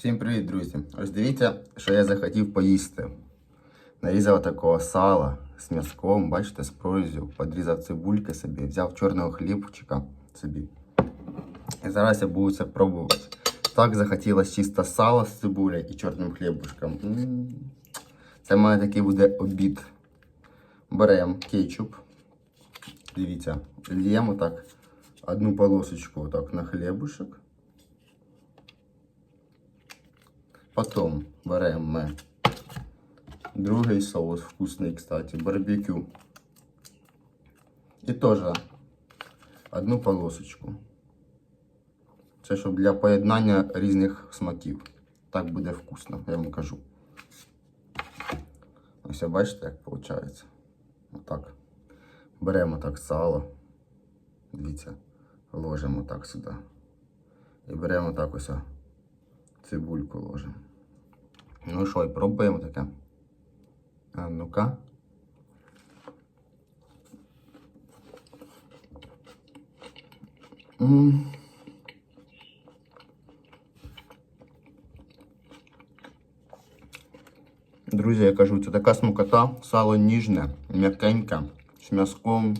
Всім привіт, друзі! Ось дивіться, що я захотів поїсти. Нарізав такого сала з м'язком, бачите, з прорізю, подрізав цибульки собі, взяв чорного хлібчика собі. І зараз я буду це пробувати. Так захотілося чисто сало з цибулею і чорним хлібушком. М. Це в мене такий буде обід. Беремо кетчуп. Дивіться, лємо так одну полосочку так на хлібушек. Потом беремо ми другий соус вкусний, кстати, барбекю. І теж одну полосочку. Це щоб для поєднання різних смаків. Так буде вкусно, я вам кажу. Ось бачите, як виходить. Отак. Беремо так сало. Дивіться, ложимо так сюди. І беремо так ось цибульку ложимо. Ну що, і пробуємо таке. А ну-ка. М. Друзі, я кажу, це така смакота, сало ніжне, м'якеньке, з м'язком.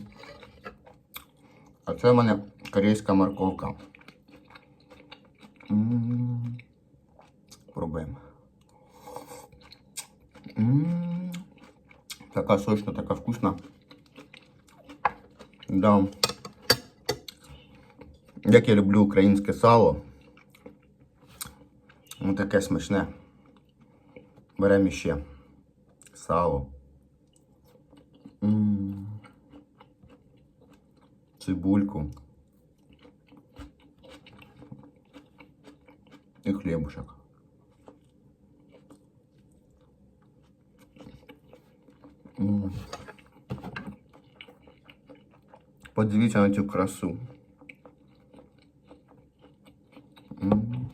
А це в мене корейська морковка. М. Пробуємо. М. Така сочна, така вкусна. Да. Як я люблю українське сало. Ну таке смачне. Беремо ще сало. М. Цибульку. І хлібушек. Подивіться на цю красу. М.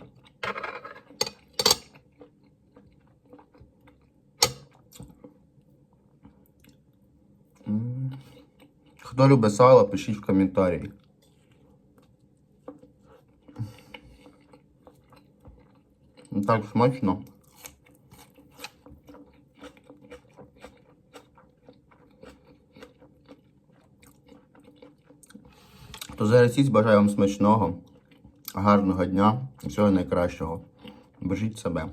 М. Хто любить сало, пишіть в коментарі. Ну, Так смачно. То зараз їсть, бажаю вам смачного, гарного дня і всього найкращого. Бережіть себе.